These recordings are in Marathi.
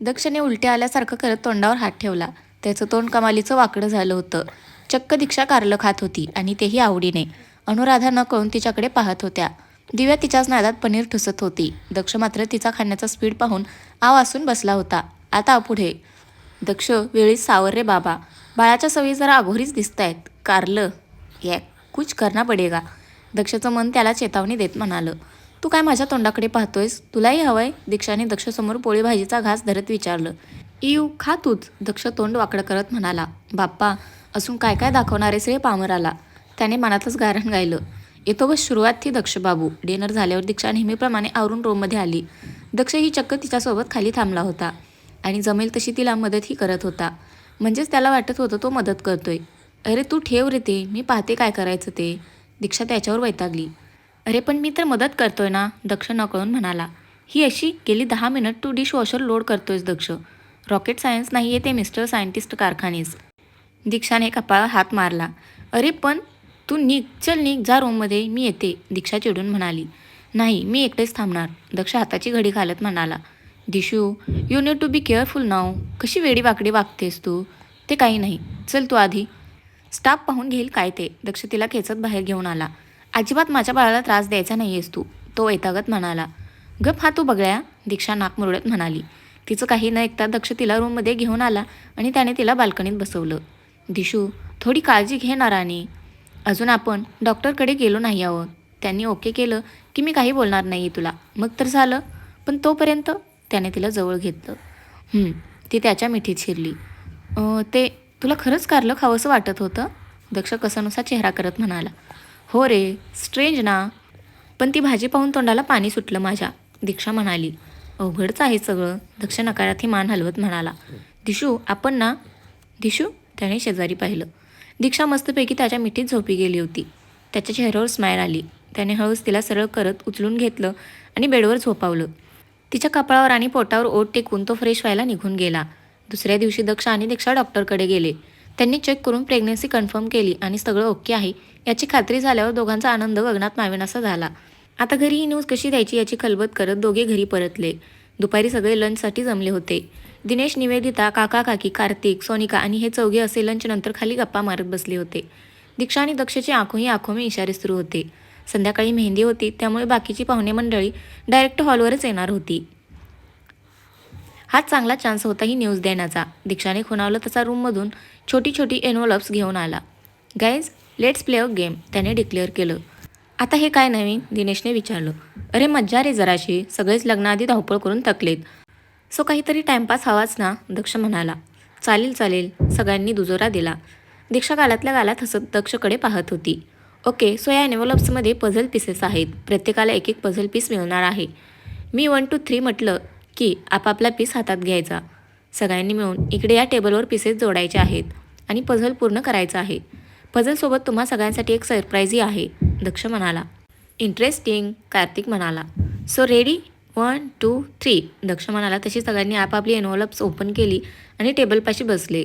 दक्षने उलट्या आल्यासारखं करत तोंडावर हात ठेवला. त्याचं तोंड कमालीचं वाकडं झालं होतं. चक्क दीक्षा कारलं खात होती आणि तेही आवडीने. अनुराधा न कळून तिच्याकडे पाहत होत्या. दिव्या तिच्याच नादात पनीर ठुसत होती. दक्ष मात्र तिचा खाण्याचा स्पीड पाहून आव असून बसला होता. आता पुढे. दक्ष वेळीच सावर रे बाबा. बाळाच्या सवयी जरा अघोरीच दिसत आहेत कारलं. या कुछ करना पडेगा. दक्षचं मन त्याला चेतावणी देत म्हणालं. तू काय माझ्या तोंडाकडे पाहतोयस? तुलाही हवंय? दीक्षाने दक्षसमोर पोळी भाजीचा घास धरत विचारलं. इयू खा तूच दक्ष तोंड वाकडं करत म्हणाला. बाप्पा असून काय काय दाखवणारेस रे पामराला? त्याने मनातच गारण गायलं. येतो बस सुरुवात ती दक्ष बाबू डिनर झाल्यावर दीक्षा नेहमीप्रमाणे आवरून रूममध्ये आली. दक्ष ही चक्क तिच्यासोबत खाली थांबला होता आणि जमेल तशी तिला मदतही करत होता. म्हणजेच त्याला वाटत होतं तो मदत करतोय. अरे तू ठेव रे ते. मी पाहते काय करायचं ते. दीक्षा त्याच्यावर वैतागली. अरे पण मी तर मदत करतोय ना दक्ष नकळून म्हणाला. ही अशी गेली दहा मिनिट तू डिश वॉशर लोड करतोयस दक्ष. रॉकेट सायन्स नाही आहे ते मिस्टर सायंटिस्ट कारखानेस. दीक्षाने कपाळा हात मारला. अरे पण तू निघ चल निघ जा रूममध्ये मी येते दीक्षा चिडून म्हणाली. नाही मी एकटेच थांबणार दक्ष हाताची घडी घालत म्हणाला. Dishu you need to be careful नाव कशी वेडी वाकडी वागतेस तू? ते काही नाही. चल तू आधी. स्टाफ पाहून घेईल काय ते दक्ष तिला खेचत बाहेर घेऊन आला. अजिबात माझ्या बाळाला त्रास द्यायचा नाही आहेस तू. तो वैतागत म्हणाला. गप हा तू बघळ्या दीक्षा नाक मुरडत म्हणाली. तिचं काही न ऐकता दक्ष तिला रूममध्ये घेऊन आला आणि त्याने तिला बाल्कनीत बसवलं. दिशू थोडी काळजी घे नाराणी अजून आपण डॉक्टरकडे गेलो नाही आहोत. त्यांनी ओके केलं की मी काही बोलणार नाही तुला. मग तर झालं. पण तोपर्यंत त्याने तिला जवळ घेतलं. ती त्याच्या मिठीत शिरली. ते तुला खरंच कारलं खावंसं वाटत होतं? दक्ष कसानुसा चेहरा करत म्हणाला. हो रे स्ट्रेंज ना. पण ती भाजी पाहून तोंडाला पाणी सुटलं माझ्या. दीक्षा म्हणाली अवघडच आहे सगळं. दक्ष नकारार्थी मान हलवत म्हणाला. दिशू आपण ना. दिशू त्याने शेजारी पाहिलं. दीक्षा मस्तपैकी त्याच्या मिठीत झोपी गेली होती. त्याच्या चेहऱ्यावर स्माईल आली. त्याने हळूच तिला सरळ करत उचलून घेतलं आणि बेडवर झोपावलं. तिच्या कपाळावर आणि पोटावर ओट टेकून तो फ्रेश व्हायला निघून गेला. दुसऱ्या दिवशी दक्ष आणि दीक्षा डॉक्टरकडे गेले. त्यांनी चेक करून प्रेग्नन्सी कन्फर्म केली आणि सगळं ओके आहे. याची खात्री झाल्यावर दोघांचा आनंद गगनात मावेनासा झाला. आता घरी ही न्यूज कशी द्यायची याची खलबत करत दोघे घरी परतले. दुपारी सगळे लंचसाठी जमले होते. दिनेश निवेदिता काका काकी कार्तिक सोनिका आणि हे चौघे असे लंच नंतर खाली गप्पा मारत बसले होते. दीक्षा आणि दक्षचे आखोही आंखोमे इशारे सुरू होते. संध्याकाळी मेहंदी होती त्यामुळे बाकीची पाहुणे मंडळी डायरेक्ट हॉलवरच येणार होती. हा चांगला चान्स होता ही न्यूज देण्याचा. दीक्षाने खुणावलं तसा रूममधून छोटी छोटी एनवलप्स घेऊन आला. Guys let's play a game त्याने डिक्लेअर केलं. आता हे काय नवीन? दिनेशने विचारलं. अरे मज्जा रे जराशी. सगळेच लग्नाआधी धावपळ करून थकलेत. सो काहीतरी टाइमपास हवाच ना? दक्ष म्हणाला. चालेल चालेल. सगळ्यांनी दुजोरा दिला. दीक्षा गालातल्या गालात हसत दक्षकडे पाहत होती. ओके सो या एनवलप्समध्ये पझल पीसेस आहेत. प्रत्येकाला एक एक पझल पीस मिळणार आहे. मी वन टू थ्री म्हटलं की आपापला पीस हातात घ्यायचा. सगळ्यांनी मिळून इकडे या टेबलवर पीसेस जोडायचे आहेत आणि पझल पूर्ण करायचं आहे. पझलसोबत तुम्हा सगळ्यांसाठी एक सरप्राईजही आहे दक्ष म्हणाला. इंटरेस्टिंग कार्तिक म्हणाला. So ready one two three Daksh म्हणाला तशी सगळ्यांनी आपापली एनवलप्स ओपन केली आणि टेबलपाशी बसले.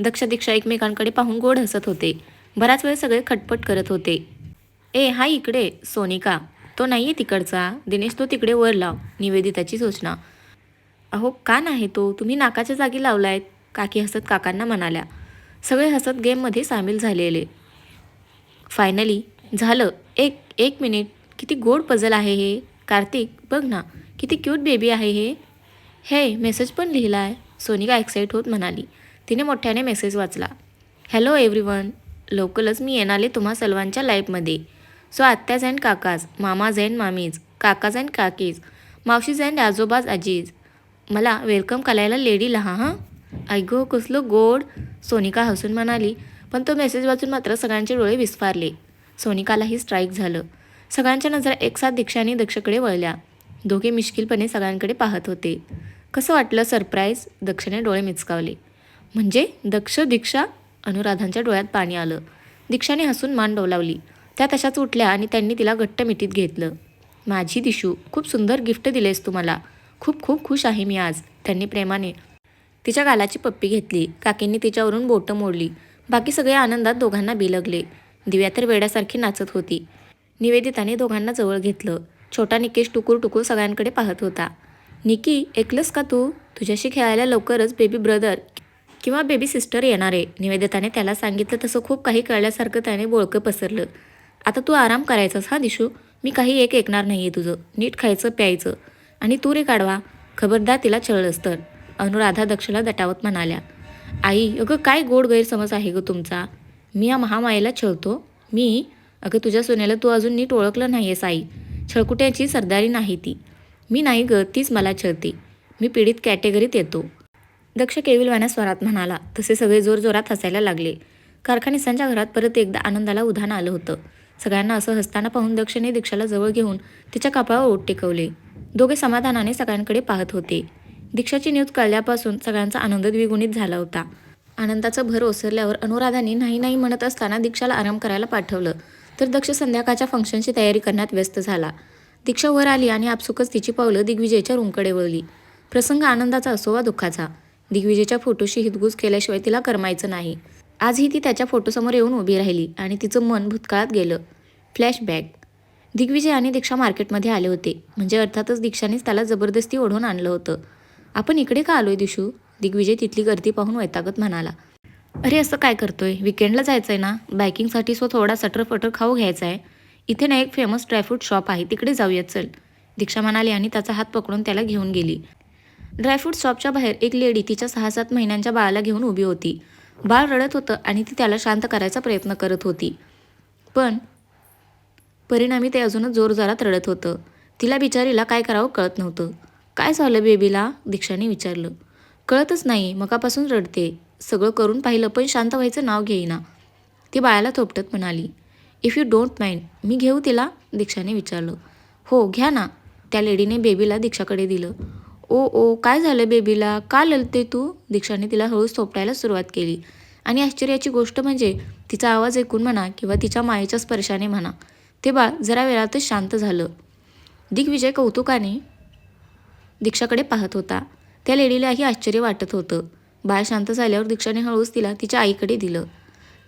दक्ष दीक्षा एकमेकांकडे पाहून गोड हसत होते. बराच वेळ सगळे खटपट करत होते. ए हा इकडे सोनिका. तो नाही आहे तिकडचा. दिनेश तो तिकडे वर लाव. निवेदिताची सूचना. अहो का नाही तो? तुम्ही नाकाच्या जागी लावलायत. काकी हसत काकांना म्हणाल्या. सगळे हसत गेममध्ये सामील झालेले. फायनली झालं. एक एक मिनिट किती गोड पझल आहे हे. कार्तिक बघ ना. किती क्यूट बेबी आहे हे. हे मेसेज पण लिहिला आहे सोनिका एक्साईट होत म्हणाली. तिने मोठ्याने मेसेज वाचला. हॅलो एव्हरीवन लवकरच मी येणारे तुम्हा सर्वांच्या लाईफमध्ये सो आत्याज अँड काकाज मामाज अँड मामीज काकाज अँड काकीज मावशीज अँड आजोबाज आजीज. मला वेलकम करायला लेडी लहा हां? ऐगो कसलं गोड सोनिका हसून म्हणाली पण तो मेसेज वाचून मात्र सगळ्यांचे डोळे विस्फारले. सोनिकालाही स्ट्राईक झालं. सगळ्यांच्या नजरा एकसाथ दीक्षा आणि दक्षकडे वळल्या. दोघे मिश्किलपणे सगळ्यांकडे पाहत होते. कसं वाटलं सरप्राईज दक्षने डोळे मिचकावले. म्हणजे दक्ष दीक्षा? अनुराधांच्या डोळ्यात पाणी आलं. दीक्षाने हसून मान डोलावली. त्या तशाच उठल्या आणि त्यांनी तिला घट्ट मिठीत घेतलं. माझी दिशू खूप सुंदर गिफ्ट दिलेस तू मला. खूप खूप खुश आहे मी आज. त्यांनी प्रेमाने तिच्या गालाची पप्पी घेतली. काकींनी तिच्यावरून बोटं मोडली. बाकी सगळे आनंदात दोघांना बिलगले. दिव्या तर वेड्यासारखी नाचत होती. निवेदिताने दोघांना जवळ घेतलं. छोटा निकेश टुकूर टुकूर सगळ्यांकडे पाहत होता. निकी ऐकलंस का तू? तुझ्याशी खेळायला लवकरच बेबी ब्रदर किंवा बेबी सिस्टर येणार आहे. निवेदिताने त्याला सांगितलं तसं खूप काही कळल्यासारखं त्याने बोळकं पसरलं. आता तू आराम करायचास हा दिशू? मी काही एक ऐकणार नाही आहे तुझं. नीट खायचं प्यायचं. आणि तू रे काढवा. खबरदार तिला छळलंस तर. अनुराधा दक्षला दटावत म्हणाल्या आई अगं काय गोड गैरसमज आहे गं तुमचा? मी या महामायेला छळतो. मी? अगं तुझ्या सोन्याला तू अजून नीट ओळखलं नाही आहेस आई. छळकुट्याची सरदारी नाही ती. मी नाही ग तीच मला छळते. मी पीडित कॅटेगरीत येतो. दक्ष केविलवाण्या स्वरात म्हणाला तसे सगळे जोरजोरात हसायला लागले. कारखानिसांच्या घरात परत एकदा आनंदाला उधाण आलं होतं. सगळ्यांना असं हसताना पाहून दक्षने दीक्षाला जवळ घेऊन तिच्या कपाळावर ओट टेकवले. दोघे समाधानाने सगळ्यांकडे पाहत होते. दीक्षाची न्यूज कळल्यापासून सगळ्यांचा आनंद द्विगुणित झाला होता. आनंदाचं भर ओसरल्यावर अनुराधाने नाही नाही म्हणत असताना दीक्षाला आराम करायला पाठवलं. तर दक्ष संध्याकाळच्या फंक्शनची तयारी करण्यात व्यस्त झाला. दीक्षा वर आली आणि आपसुकच तिची पावलं दिग्विजयच्या रूमकडे वळली. प्रसंग आनंदाचा असो वा दुःखाचा दिग्विजयच्या फोटोशी हितगुज केल्याशिवाय तिला करमायचं नाही. आजही ती त्याच्या फोटोसमोर येऊन उभी राहिली आणि तिचं मन भूतकाळात गेलं. फ्लॅशबॅक दिग्विजय आणि दीक्षा मार्केटमध्ये आले होते. म्हणजे अर्थातच दीक्षानेच त्याला जबरदस्ती ओढून आणलं होतं. आपण इकडे का आलोय दिशू? दिग्विजय तिथली गर्दी पाहून वैतागत म्हणाला. अरे असं काय करतोय? विकेंडला जायचं आहे ना? बायकिंगसाठी सो थोडा सटरफटर खाऊ घ्यायचा आहे इथे ना एक फेमस ड्रायफ्रूट शॉप आहे. तिकडे जाऊयात चल. दीक्षा म्हणाली आणि त्याचा हात पकडून त्याला घेऊन गेली. ड्रायफ्रूट शॉपच्या बाहेर एक लेडी तिच्या सहा सात महिन्यांच्या बाळाला घेऊन उभी होती. बाळ रडत होतं आणि ती त्याला शांत करायचा प्रयत्न करत होती. पण परिणामी ते अजूनच जोरजोरात रडत होतं. तिला बिचारीला काय करावं कळत नव्हतं. काय झालं बेबीला? दीक्षाने विचारलं. कळतच नाही मगापासून रडते. सगळं करून पाहिलं पण शांत व्हायचं नाव घेईना. ती बाळाला थोपटत म्हणाली इफ यू डोंट माइंड मी घेऊ तिला? दीक्षाने विचारलं. हो घ्या ना. त्या लेडीने बेबीला दीक्षाकडे दिलं. ओ ओ काय झालं बेबीला? का ललते तू? दीक्षाने तिला हळूच थोपटायला सुरुवात केली. आणि आश्चर्याची गोष्ट म्हणजे तिचा आवाज ऐकून म्हणा किंवा तिच्या मायेच्या स्पर्शाने म्हणा ते बाळ जरा वेळातच शांत झालं. दिग्विजय कौतुकाने दीक्षाकडे पाहत होता. त्या लेडीलाही आश्चर्य वाटत होतं. बाळ शांत झाल्यावर दीक्षाने हळूच तिला तिच्या आईकडे दिलं.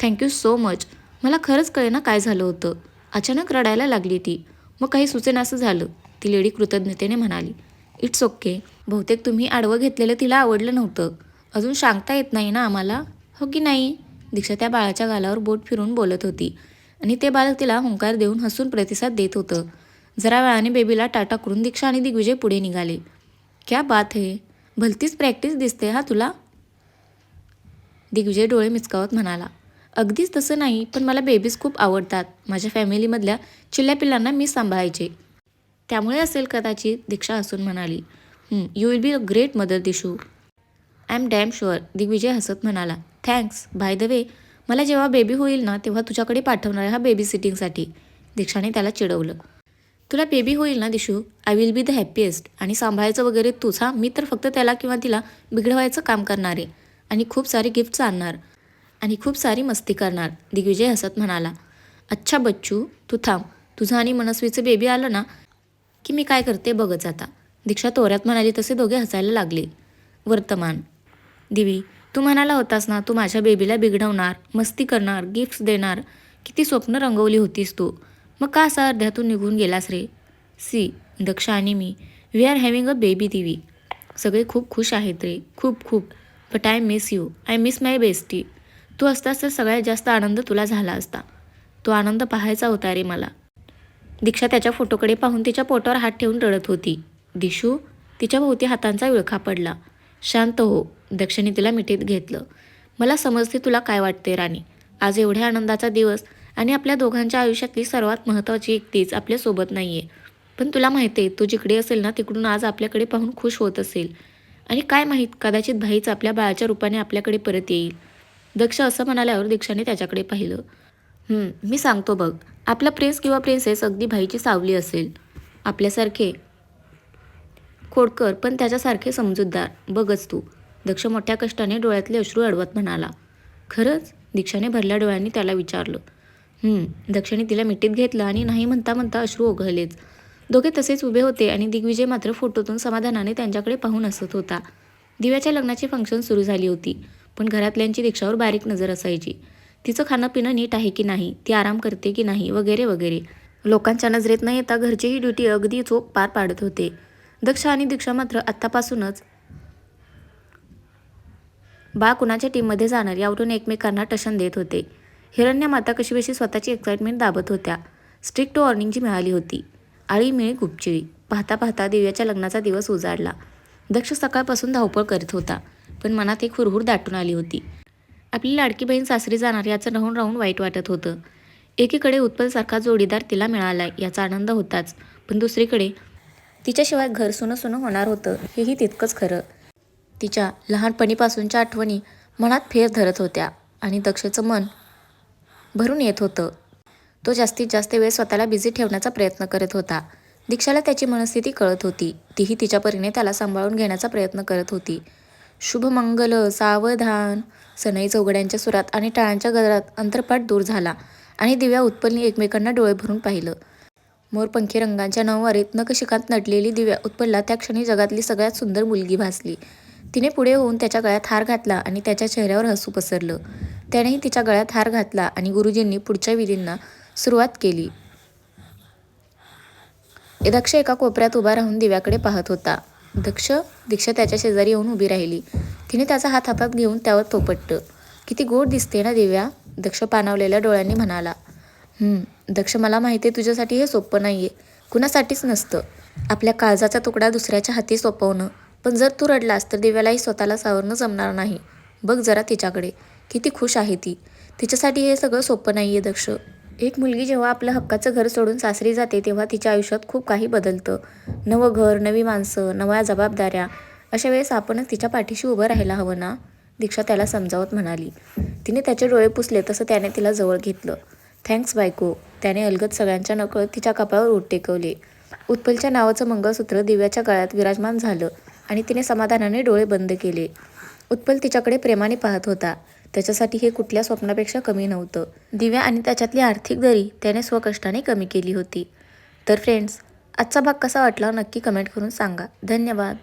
थँक्यू सो मच मला खरंच कळेना काय झालं होतं. अचानक रडायला लागली ती. मग काही सुचेनासं झालं. ती लेडी कृतज्ञतेने म्हणाली इट्स ओके बहुतेक तुम्ही आडवं घेतलेलं तिला आवडलं नव्हतं. अजून सांगता येत नाही ना आम्हाला? हो की नाही? दीक्षा त्या बाळाच्या गालावर बोट फिरून बोलत होती. आणि ते बालक तिला हुंकार देऊन हसून प्रतिसाद देत होतं. जरा वेळाने बेबीला टाटा करून दीक्षा आणि दिग्विजय पुढे निघाले. क्या बात हे? भलतीच प्रॅक्टिस दिसते हा तुला. दिग्विजय डोळे मिचकावत म्हणाला अगदीच तसं नाही पण मला बेबीज खूप आवडतात. माझ्या फॅमिलीमधल्या चिल्ल्या पिल्लांना मी सांभाळायचे. त्यामुळे असेल कदाचित दीक्षा हसून म्हणाली. You will be a great mother Dishu. I am damn sure Digvijay हसत म्हणाला. थँक्स बाय द वे मला जेव्हा बेबी होईल ना तेव्हा तुझ्याकडे पाठवणार आहे हा बेबी सिटिंगसाठी दीक्षाने त्याला चिडवलं. तुला बेबी होईल ना Dishu? I will be the happiest आणि सांभाळायचं वगैरे तूच मी तर फक्त त्याला किंवा तिला बिघडवायचं काम करणार आहे. आणि खूप सारे गिफ्ट्स आणणार. आणि खूप सारी मस्ती करणार. दिग्विजय हसत म्हणाला. अच्छा बच्चू तू थांब. तुझं आणि मनस्वीचं बेबी आलं ना की मी काय करते बघत जाता दीक्षा तोऱ्यात म्हणाली तसे दोघे हसायला लागले. वर्तमान. दिवी तू म्हणाला होतास ना तू माझ्या बेबीला बिघडवणार मस्ती करणार गिफ्ट्स देणार. किती स्वप्न रंगवली होतीस तू. मग का असा अर्ध्यातून निघून गेलास रे? सी दक्ष आणि मी. We are having a baby Divi सगळे खूप खुश आहेत रे. खूप खूप. But I miss you I miss my bestie तू असतास तर सगळ्यात जास्त आनंद तुला झाला असता. तो आनंद पाहायचा होता रे मला. दीक्षा त्याच्या फोटोकडे पाहून तिच्या पोटावर हात ठेवून रडत होती. दिशू तिच्या भोवती हातांचा विळखा पडला. शांत हो. दक्षिणी तिला मिठीत घेतलं. मला समजते तुला काय वाटते राणी. आज एवढ्या आनंदाचा दिवस. आणि आपल्या दोघांच्या आयुष्यातली सर्वात महत्त्वाची व्यक्तीच आपल्यासोबत नाही आहे पण तुला माहिती आहे तू जिकडे असेल ना तिकडून आज आपल्याकडे पाहून खुश होत असेल. आणि काय माहीत कदाचित भाईच आपल्या बाळाच्या रूपाने आपल्याकडे परत येईल. दक्ष असं म्हणाल्यावर दीक्षाने त्याच्याकडे पाहिलं. मी सांगतो बघ आपला प्रिन्स किंवा प्रिन्सेस अगदी भाईची सावली असेल. आपल्यासारखे खोडकर पण त्याच्यासारखे समजूतदार. बघच तू दक्ष मोठ्या कष्टाने डोळ्यातले अश्रू अडवत म्हणाला. खरंच? दीक्षाने भरल्या डोळ्यांनी त्याला विचारलं. दक्षिणे तिला मिठीत घेतलं आणि नाही म्हणता म्हणता अश्रू ओघळलेच. दोघे तसेच उभे होते आणि दिग्विजय मात्र फोटोतून समाधानाने त्यांच्याकडे पाहून असत होता. दिव्याच्या लग्नाची फंक्शन सुरू झाली होती पण घरातल्यांची दीक्षावर बारीक नजर असायची. तिचं खाणं पिणं नीट आहे की नाही ती आराम करते की नाही वगैरे वगैरे. लोकांच्या नजरेत न येता घरचीही ड्युटी अगदी चोख पार पाडत होते. दक्ष आणि दीक्षा मात्र आत्तापासूनच बा कुणाच्या टीममध्ये जाणार यावरून एकमेकांना टशन देत होते. हिरण्या माता कशी स्वतःची एक्साइटमेंट दाबत होत्या. स्ट्रिक्ट वॉर्निंग जी मिळाली होती. आळीमिळी गुपचिळी पाहता पाहता दिव्याच्या लग्नाचा दिवस उजाडला. दक्ष सकाळपासून धावपळ करीत होता पण मनात एक हुरहुर दाटून आली होती. आपली लाडकी बहीण सासरी जाणार याचं राहून राहून वाईट वाटत होतं. एकीकडे उत्पलसारखा जोडीदार तिला मिळाला याचा आनंद होताच. पण दुसरीकडे तिच्याशिवाय घर सुनं सुनं होणार होतं हेही तितकंच खरं. तिच्या लहानपणीपासूनच्या आठवणी मनात फेर धरत होत्या आणि दक्षचं मन भरून येत होतं. तो जास्तीत जास्त वेळ स्वतःला बिझी ठेवण्याचा प्रयत्न करत होता. दीक्षाला त्याची मनस्थिती कळत होती. तीही तिच्या परीने त्याला सांभाळून घेण्याचा प्रयत्न करत होती. शुभमंगल सावधान सनई चौघड्यांच्या सुरात आणि टाळांच्या गजरात अंतरपाठ दूर झाला आणि दिव्या उत्पलनी एकमेकांना डोळे भरून पाहिलं. मोरपंखी रंगांच्या नऊवारीत नकशिकांत नटलेली दिव्या उत्पलला त्या क्षणी जगातली सगळ्यात सुंदर मुलगी भासली. तिने पुढे होऊन त्याच्या गळ्यात हार घातला आणि त्याच्या चेहऱ्यावर हसू पसरलं. त्यानेही तिच्या गळ्यात हार घातला आणि गुरुजींनी पुढच्या विधींना सुरुवात केली. दक्ष एका कोपऱ्यात उभा राहून दिव्याकडे पाहत होता. दक्ष दीक्षा त्याच्या शेजारी येऊन उभी राहिली. तिने त्याचा हात हातात घेऊन त्यावर थोपटलं. किती गोड दिसते ना दिव्या दक्ष पाणावलेल्या डोळ्यांनी म्हणाला. दक्ष मला माहिती आहे तुझ्यासाठी हे सोपं नाही आहे कुणासाठीच नसतं. आपल्या काळजाचा तुकडा दुसऱ्याच्या हाती सोपवणं. पण जर तू रडलास तर दिव्यालाही स्वतःला सावरणं जमणार नाही. बघ जरा तिच्याकडे. किती खुश आहे ती. तिच्यासाठी हे सगळं सोपं नाही आहे दक्ष. एक मुलगी जेव्हा आपलं हक्काचं घर सोडून सासरी जाते तेव्हा तिच्या आयुष्यात खूप काही बदलतं. नवं घर नवी माणसं नव्या जबाबदाऱ्या. अशा वेळेस आपणच तिच्या पाठीशी उभं राहायला हवं ना? दीक्षा त्याला समजावत म्हणाली. तिने त्याचे डोळे पुसले तसं त्याने तिला जवळ घेतलं. थँक्स बायको. त्याने अलगद सगळ्यांच्या नकळत तिच्या कपाळावर ऊट टेकवले. उत्पलच्या नावाचं मंगळसूत्र दिव्याच्या गळ्यात विराजमान झालं. आणि तिने समाधानाने डोळे बंद केले. उत्पल तिच्याकडे प्रेमाने पाहत होता. त्याच्यासाठी हे कुठल्या स्वप्नापेक्षा कमी नव्हतं. दिव्या आणि त्याच्यातली आर्थिक दरी त्याने स्वकष्टाने कमी केली होती. तर फ्रेंड्स आजचा भाग कसा वाटला नक्की कमेंट करून सांगा. धन्यवाद.